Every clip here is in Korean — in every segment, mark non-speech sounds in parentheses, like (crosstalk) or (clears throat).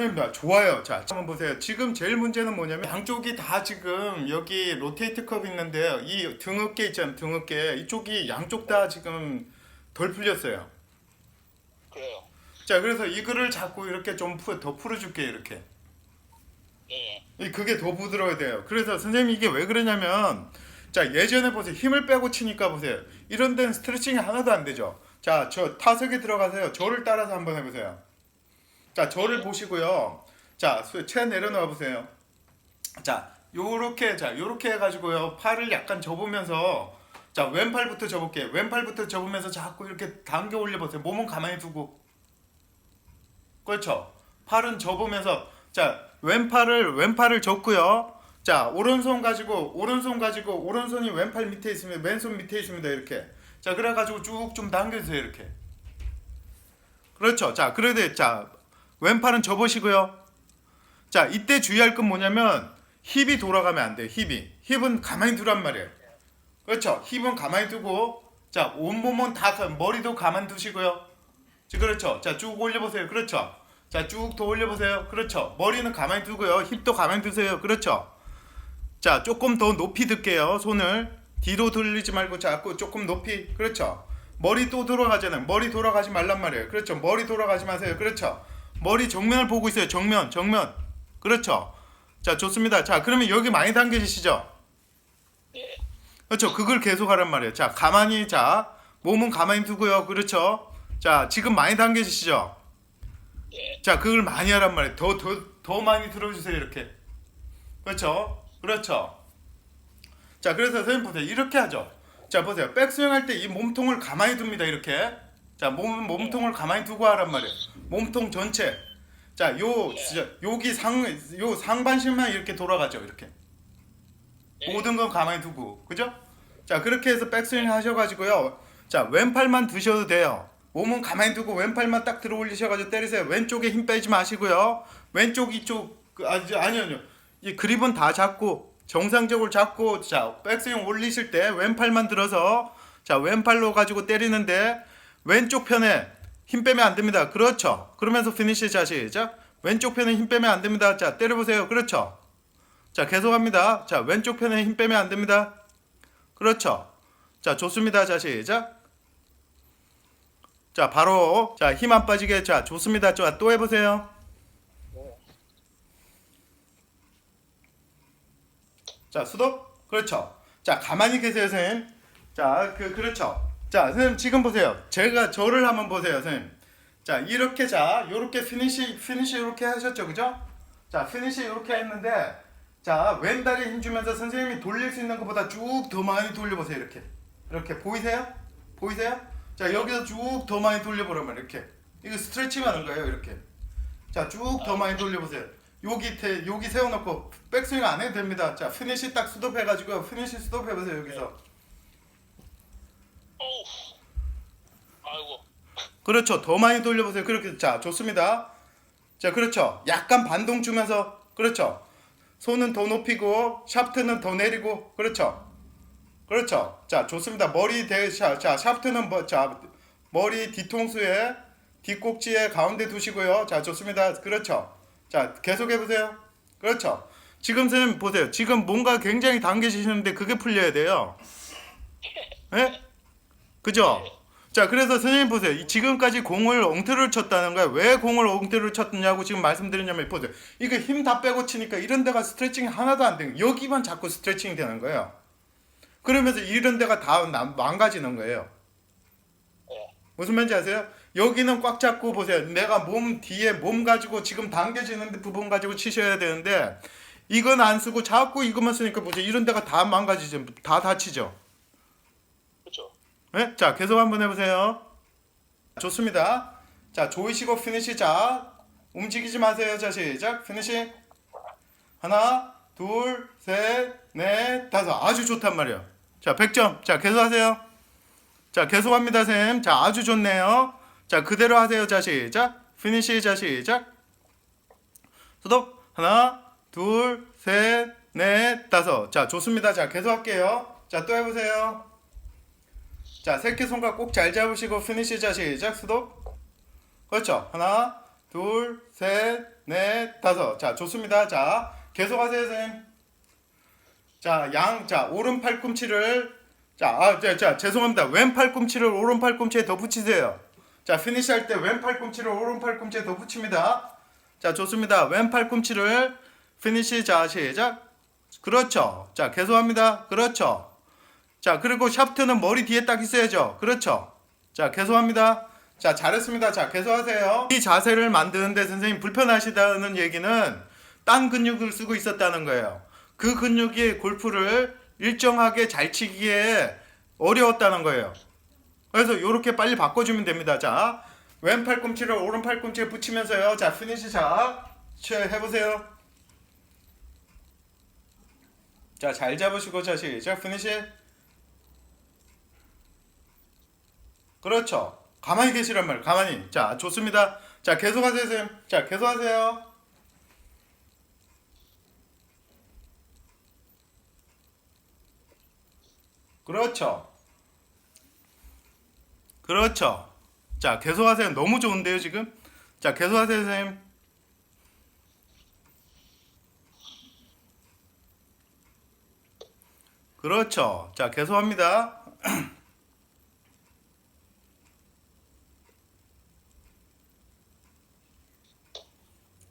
자, 선생님, 좋아요. 자, 한번 보세요. 지금 제일 문제는 뭐냐면 양쪽이 다 지금 여기 로테이트 컵 있는데요. 이 등어깨 있잖아요. 등어깨 이쪽이 양쪽 다 지금 덜 풀렸어요. 그래요. 자, 그래서 이거를 자꾸 이렇게 좀 더 풀어줄게요. 이렇게. 예. 이 그게 더 부드러워야 돼요. 그래서 선생님 이게 왜 그러냐면 자 예전에 보세요 힘을 빼고 치니까 보세요 이런 데는 스트레칭이 하나도 안 되죠. 자 저 타석에 들어가세요. 저를 따라서 한번 해보세요. 자 저를 보시고요. 자 채 내려놓아 보세요. 자 요렇게 자 요렇게 해 가지고요 팔을 약간 접으면서 자 왼팔부터 접을게요. 왼팔부터 접으면서 자꾸 이렇게 당겨 올려 보세요. 몸은 가만히 두고 그렇죠. 팔은 접으면서 자 왼팔을 왼팔을 접고요. 자 오른손 가지고 오른손 가지고 오른손이 왼팔 밑에 있으면 왼손 밑에 있습니다 이렇게. 자 그래 가지고 쭉 좀 당겨 주세요 이렇게. 그렇죠. 자 그래도 자 왼팔은 접으시고요. 자 이때 주의할 건 뭐냐면 힙이 돌아가면 안 돼요. 힙이 힙은 가만히 두란 말이에요. 그렇죠. 힙은 가만히 두고 자 온몸은 다 가- 머리도 가만 두시고요. 자, 그렇죠. 자, 쭉 올려 보세요. 그렇죠. 자, 쭉 더 올려 보세요. 그렇죠. 머리는 가만히 두고요. 힙도 가만히 두세요. 그렇죠. 자, 조금 더 높이 들게요. 손을 뒤로 돌리지 말고 자꾸 조금 높이. 그렇죠. 머리 또 돌아가잖아요. 머리 돌아가지 말란 말이에요. 그렇죠. 머리 돌아가지 마세요. 그렇죠. 머리 정면을 보고 있어요. 정면, 정면. 그렇죠. 자, 좋습니다. 자, 그러면 여기 많이 당겨지시죠? 예. 그렇죠. 그걸 계속 하란 말이에요. 자, 가만히 자, 몸은 가만히 두고요. 그렇죠. 자, 지금 많이 당겨지시죠? 예. 자, 그걸 많이 하란 말이에요. 더, 더, 더 많이 들어주세요. 이렇게. 그렇죠. 그렇죠. 자, 그래서 선생님 보세요. 이렇게 하죠. 자, 보세요. 백스윙 할 때 이 몸통을 가만히 둡니다. 이렇게. 자, 몸, 몸통을 가만히 두고 하란 말이에요. 몸통 전체. 자, 요, 진짜, 여기 상, 요 상반신만 이렇게 돌아가죠. 이렇게. 예. 모든 건 가만히 두고. 그죠? 자, 그렇게 해서 백스윙 하셔가지고요. 자, 왼팔만 두셔도 돼요. 몸은 가만히 두고 왼팔만 딱 들어 올리셔가지고 때리세요. 왼쪽에 힘 빼지 마시고요. 왼쪽, 이쪽, 그, 아니, 아니요, 아니요. 이 그립은 다 잡고, 정상적으로 잡고, 자, 백스윙 올리실 때 왼팔만 들어서, 자, 왼팔로 가지고 때리는데, 왼쪽 편에 힘 빼면 안 됩니다. 그렇죠. 그러면서 피니시 자, 시작. 왼쪽 편에 힘 빼면 안 됩니다. 자, 때려보세요. 그렇죠. 자, 계속합니다. 자, 왼쪽 편에 힘 빼면 안 됩니다. 그렇죠. 자, 좋습니다. 자, 시작. 자, 바로 자, 힘 안 빠지게 자, 좋습니다. 자, 또 해보세요. 자, 수도? 그렇죠. 자, 가만히 계세요, 선생님. 자, 그 그렇죠. 자, 선생님 지금 보세요. 제가 저를 한번 보세요, 선생님. 자, 이렇게 자, 요렇게 피니시 피니시 이렇게 하셨죠, 그죠? 자, 피니시 이렇게 했는데 자, 왼다리에 힘 주면서 선생님이 돌릴 수 있는 것보다 쭉 더 많이 돌려 보세요, 이렇게. 이렇게 보이세요? 보이세요? 자, 여기서 쭉 더 많이 돌려 보라면 이렇게. 이거 스트레칭 하는 거예요, 이렇게. 자, 쭉 더 많이 돌려 보세요. 여기 태, 여기 세워놓고 백스윙 안 해도 됩니다. 자, 피니시 딱 스톱해가지고 피니시 스톱해보세요, 여기서. 아이고. 그렇죠. 더 많이 돌려보세요. 그렇게 자 좋습니다. 자 그렇죠. 약간 반동 주면서 그렇죠. 손은 더 높이고 샤프트는 더 내리고 그렇죠. 그렇죠. 자 좋습니다. 머리 대자 자 샤프트는 뭐, 자 머리 뒤통수에 뒷꼭지에 가운데 두시고요. 자 좋습니다. 그렇죠. 자 계속 해보세요. 그렇죠. 지금 선생님 보세요. 지금 뭔가 굉장히 당겨지시는데 그게 풀려야 돼요. 예? 그죠? 자, 그래서 선생님 보세요. 이 지금까지 공을 엉터리를 쳤다는 거야. 왜 공을 엉터리를 쳤느냐고 지금 말씀드리냐면 보세요. 이거 힘 다 빼고 치니까 이런 데가 스트레칭이 하나도 안 거예요. 여기만 자꾸 스트레칭이 되는 거예요. 그러면서 이런 데가 다 남- 망가지는 거예요. 예. 무슨 말인지 아세요? 여기는 꽉 잡고 보세요. 내가 몸 뒤에 몸 가지고 지금 당겨지는 부분 가지고 치셔야 되는데 이건 안 쓰고 자꾸 이것만 쓰니까 보세요. 이런 데가 다 망가지죠. 다 다치죠. 네? 자, 계속 한번 해보세요. 좋습니다. 자, 조이시고 피니시. 자, 움직이지 마세요. 자, 시작. 피니시. 하나, 둘, 셋, 넷, 다섯. 아주 좋단 말이에요. 자, 100점. 자, 계속 하세요. 자, 계속 합니다, 쌤. 자, 아주 좋네요. 자, 그대로 하세요. 자, 시작. 피니시. 자, 시작. 스톱. 하나, 둘, 셋, 넷, 다섯. 자, 좋습니다. 자, 계속 할게요. 자, 또 해보세요. 자, 새끼 손가락 꼭 잘 잡으시고 피니시 자 시작 스톱. 그렇죠. 하나, 둘, 셋, 넷, 다섯. 자, 좋습니다. 자, 계속하세요, 선생님. 자, 양, 자, 오른 팔꿈치를, 자, 아, 자, 자, 죄송합니다. 왼 팔꿈치를 오른 팔꿈치에 더 붙이세요. 자, 피니시 할 때 왼 팔꿈치를 오른 팔꿈치에 더 붙입니다. 자, 좋습니다. 왼 팔꿈치를 피니시, 자, 시작. 그렇죠. 자, 계속합니다. 그렇죠. 자, 그리고 샤프트는 머리 뒤에 딱 있어야죠. 그렇죠. 자, 계속합니다. 자, 잘했습니다. 자, 계속하세요. 이 자세를 만드는데 선생님 불편하시다는 얘기는 딴 근육을 쓰고 있었다는 거예요. 그 근육이 골프를 일정하게 잘 치기에 어려웠다는 거예요. 그래서 이렇게 빨리 바꿔주면 됩니다. 자, 왼 팔꿈치를 오른 팔꿈치에 붙이면서요. 자, 피니시 자, 치- 해보세요. 자, 잘 잡으시고 자, 시작, 피니시. 그렇죠. 가만히 계시란 말. 가만히. 자, 좋습니다. 자, 계속하세요, 선생님. 자, 계속하세요. 그렇죠. 그렇죠. 자, 계속하세요. 너무 좋은데요, 지금? 자, 계속하세요, 선생님. 그렇죠. 자, 계속합니다. (clears throat)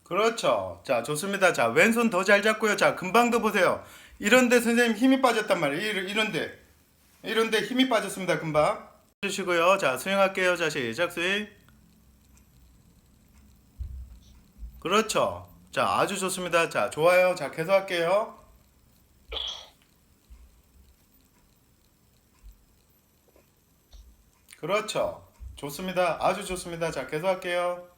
그렇죠. 자, 좋습니다. 자, 왼손 더 잘 잡고요. 자, 금방 더 보세요. 이런데 선생님 힘이 빠졌단 말이에요. 이런- 이런데. 이런데 힘이 빠졌습니다. 금방. 주시고요. 자, 스윙할게요. 자, 시작 스윙. 그렇죠. 자, 아주 좋습니다. 자, 좋아요. 자, 계속 할게요. 그렇죠. 좋습니다. 아주 좋습니다. 자, 계속 할게요.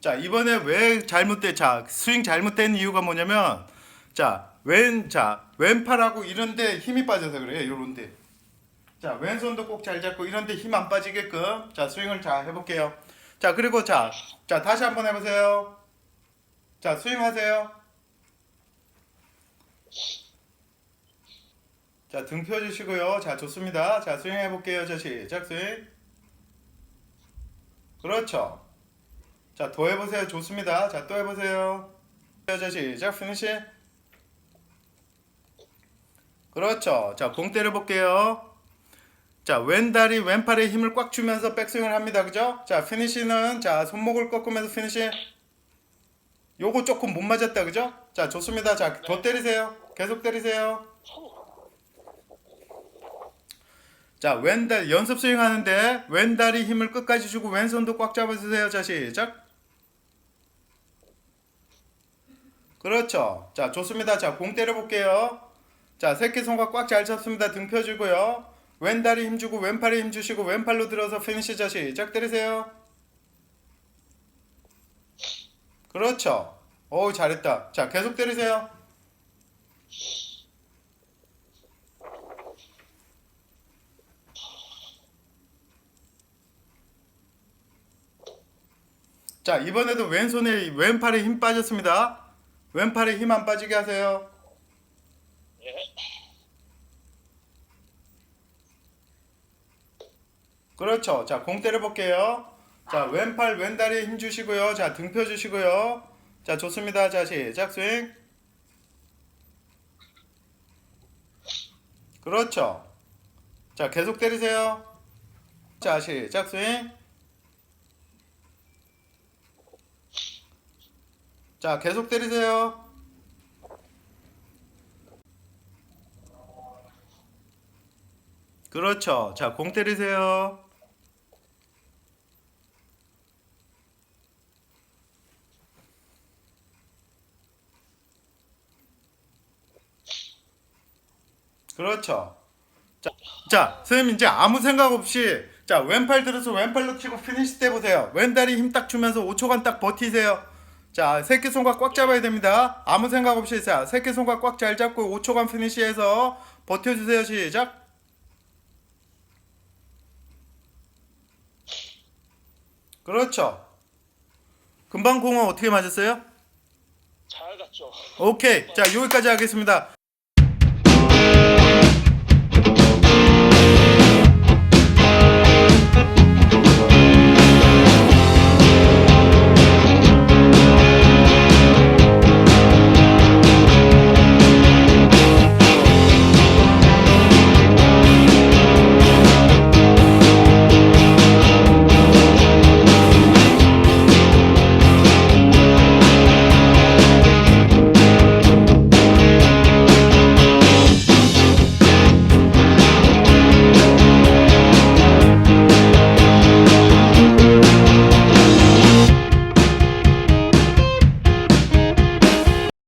자 이번에 왜 잘못된 자 스윙 잘못된 이유가 뭐냐면 자왼자 왼팔하고 이런데 힘이 빠져서 그래요 요런데. 자 왼손도 꼭 잘 잡고 이런데 힘 안 빠지게끔. 자 스윙을 잘 해볼게요. 자 그리고 자자 다시 한번 해보세요. 자 스윙하세요. 자 등 펴주시고요. 자 좋습니다. 자 스윙 해볼게요. 자 시작 스윙. 그렇죠 자, 더 해보세요. 좋습니다. 자, 또 해보세요. 자, 시작. 피니시. 그렇죠. 자, 공 때려볼게요. 자, 왼다리, 왼팔에 힘을 꽉 주면서 백스윙을 합니다. 그죠? 자, 피니시는, 자, 손목을 꺾으면서 피니시. 요거 조금 못 맞았다. 그죠? 자, 좋습니다. 자, 더 때리세요. 계속 때리세요. 자, 왼다리, 연습 스윙 하는데, 왼다리 힘을 끝까지 주고, 왼손도 꽉 잡아주세요. 자, 시작. 그렇죠. 자, 좋습니다. 자, 공 때려볼게요. 자, 새끼손가락 꽉잘 잡습니다. 등 펴주고요. 왼다리 힘주고, 왼팔에 힘주시고, 왼팔로 들어서 피니시 자, 시작 때리세요. 그렇죠. 어우, 잘했다. 자, 계속 때리세요. 자, 이번에도 왼손에, 왼팔에 힘 빠졌습니다. 왼팔에 힘 안 빠지게 하세요. 예. 그렇죠. 자, 공 때려볼게요. 자, 왼팔, 왼다리에 힘 주시고요. 자, 등 펴주시고요. 자, 좋습니다. 자, 시작 스윙. 그렇죠. 자, 계속 때리세요. 자, 시작 스윙. 자, 계속 때리세요. 그렇죠. 자, 공 때리세요. 그렇죠. 자, 자, 선생님 이제 아무 생각 없이 자, 왼팔 들어서 왼팔로 치고 피니시 때 보세요. 왼다리 힘 딱 주면서 5초간 딱 버티세요. 자, 새끼 손가락 꽉 잡아야 됩니다. 아무 생각 없이 자, 새끼 손가락 꽉 잘 잡고 5초간 피니시해서 버텨주세요. 시작. 그렇죠. 금방 공은 어떻게 맞았어요? 잘 갔죠. 오케이. 자, 여기까지 하겠습니다.